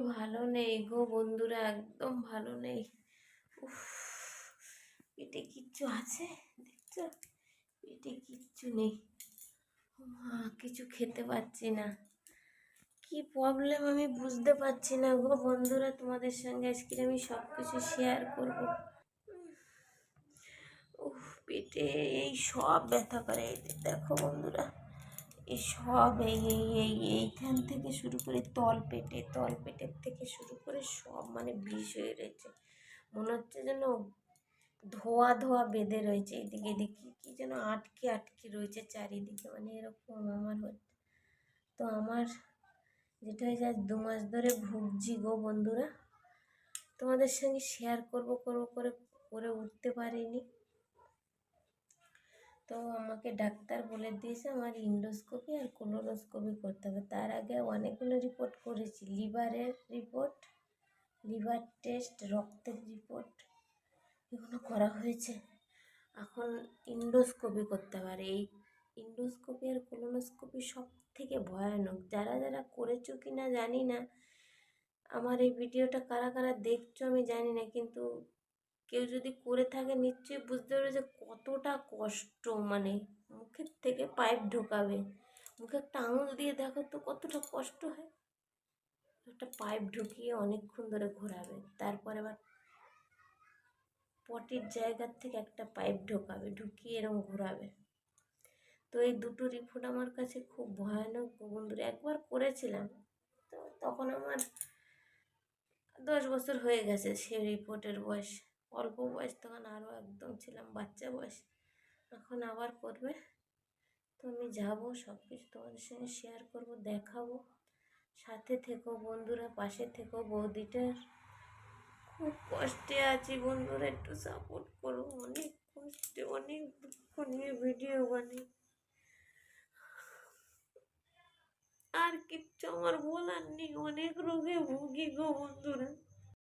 ভালো নেই গো বন্ধুরা, একদম ভালো নেই। উফ, পেটে কিচ্ছু আছে? দেখছ? পেটে কিচ্ছু নেই। মা, কিছু খেতে পাচ্ছি না। কি প্রবলেম আমি বুঝতে পারছি না গো বন্ধুরা, তোমাদের সঙ্গে আজকে আমি সব কিছু শেয়ার করব। উফ, পেটে এই সব ব্যথা করে। দেখো বন্ধুরা সব এই এই এই, এইখান থেকে শুরু করে তল পেটে তল পেটের থেকে শুরু করে সব মানে বিষ হয়ে রয়েছে। মনে হচ্ছে যেন ধোয়া ধোয়া বেঁধে রয়েছে এদিকে এদিকে কি যেন আটকে আটকে রয়েছে চারিদিকে মানে এরকম আমার হচ্ছে। তো আমার যেটা হয়েছে, আজ দু মাস ধরে ভুগছি গো বন্ধুরা। তোমাদের সঙ্গে শেয়ার করব করব, করে করে উঠতে পারিনি। তো আমাকে ডাক্তার বলে দিয়েছে আমার ইন্ডোস্কোপি আর কোলোনোস্কোপি করতে হবে। তার আগে অনেকগুলো রিপোর্ট করেছি লিভারের রিপোর্ট লিভার টেস্ট রক্তের রিপোর্ট এগুলো করা হয়েছে। এখন ইন্ডোস্কোপি করতে পারে এই ইন্ডোস্কোপি আর কোলোনোস্কোপি সব থেকে ভয়ানক। যারা যারা করেছ কি না জানি না। আমার এই ভিডিওটা কারা কারা দেখছ আমি জানি না, কিন্তু কেউ যদি করে থাকে, নিশ্চয়ই বুঝতে পারবে যে কতটা কষ্ট মানে মুখের থেকে পাইপ ঢোকাবে। মুখে একটা আঙুল দিয়ে দেখো তো কতটা কষ্ট হয়। একটা পাইপ ঢুকিয়ে অনেকক্ষণ ধরে ঘোরাবে, তারপর আবার পটির জায়গার থেকে একটা পাইপ ঢোকাবে, ঢুকিয়ে এরকম ঘোরাবে। তো এই দুটো রিপোর্ট আমার কাছে খুব ভয়ানক বন্ধুরা, একবার করেছিলাম, তো তখন আমার দশ বছর হয়ে গেছে সেই রিপোর্টের বয়স। অল্প বয়স তখন আরও একদম ছিলাম বাচ্চা বয়স। এখন আবার করবে। তো আমি যাব সব কিছু তোমাদের সঙ্গে শেয়ার করব, দেখাবো। সাথে থেকো বন্ধুরা, পাশে থেকো বৌদিটার খুব কষ্টে আছি বন্ধুরা, একটু সাপোর্ট করো। অনেক কষ্টে, অনেক দুঃখ নিয়ে ভিডিও বানাই। আর কিচ্ছু আমার বলার নেই, অনেক রোগে ভুগি গো বন্ধুরা।